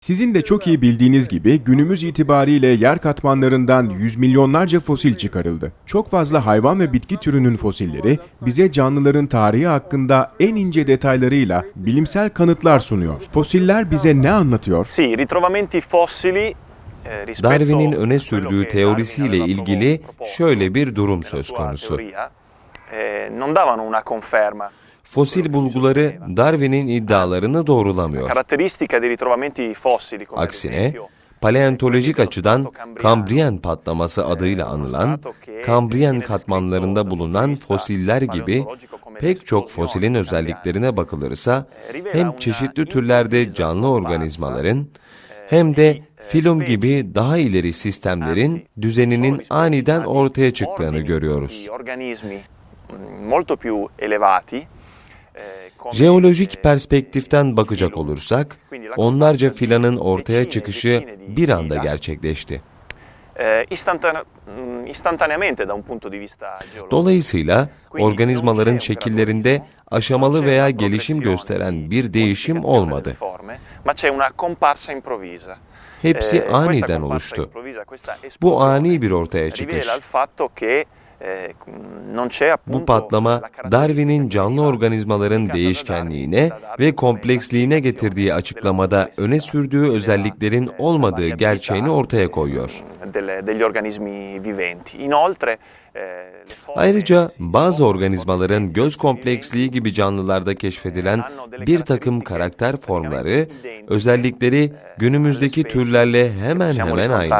Sizin de çok iyi bildiğiniz gibi günümüz itibariyle yer katmanlarından yüz milyonlarca fosil çıkarıldı. Çok fazla hayvan ve bitki türünün fosilleri bize canlıların tarihi hakkında en ince detaylarıyla bilimsel kanıtlar sunuyor. Fosiller bize ne anlatıyor? Sì, i ritrovamenti fossili eh, rispetto Darwin'in öne sürdüğü teorisiyle ilgili şöyle bir durum söz konusu. Eh. Fosil bulguları Darwin'in iddialarını doğrulamıyor. Aksine paleontolojik açıdan Kambriyen patlaması adıyla anılan Kambriyen katmanlarında bulunan fosiller gibi pek çok fosilin özelliklerine bakılırsa hem çeşitli türlerde canlı organizmaların hem de filum gibi daha ileri sistemlerin düzeninin aniden ortaya çıktığını görüyoruz. molto più elevati eh, Jeolojik eh, perspektiften bakacak olursak, onlarca filanın ortaya çıkışı bir anda gerçekleşti. istantane- mm. Dolayısıyla organizmaların şekillerinde aşamalı veya gelişim gösteren bir değişim olmadı. Hepsi Eh, aniden oluştu. Bu ani bir ortaya çıkış. Bu patlama Darwin'in canlı organizmaların değişkenliğine ve kompleksliğine getirdiği açıklamada öne sürdüğü özelliklerin olmadığı gerçeğini ortaya koyuyor. Ayrıca bazı organizmaların göz kompleksliği gibi canlılarda keşfedilen bir takım karakter formları, özellikleri günümüzdeki türlerle hemen hemen aynı.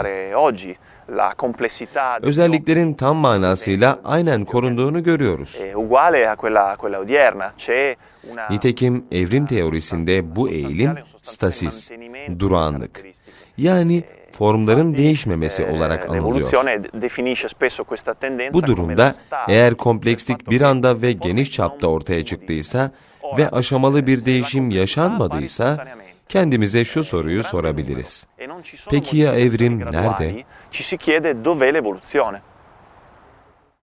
Özelliklerin tam manasıyla aynen korunduğunu görüyoruz. Nitekim evrim teorisinde bu eğilim stasis, durağanlık. Yani formların değişmemesi olarak anılıyor. Bu durumda eğer komplekslik bir anda ve geniş çapta ortaya çıktıysa ve aşamalı bir değişim yaşanmadıysa kendimize şu soruyu spontaneamente, sorabiliriz. e Peki ya evrim nerede?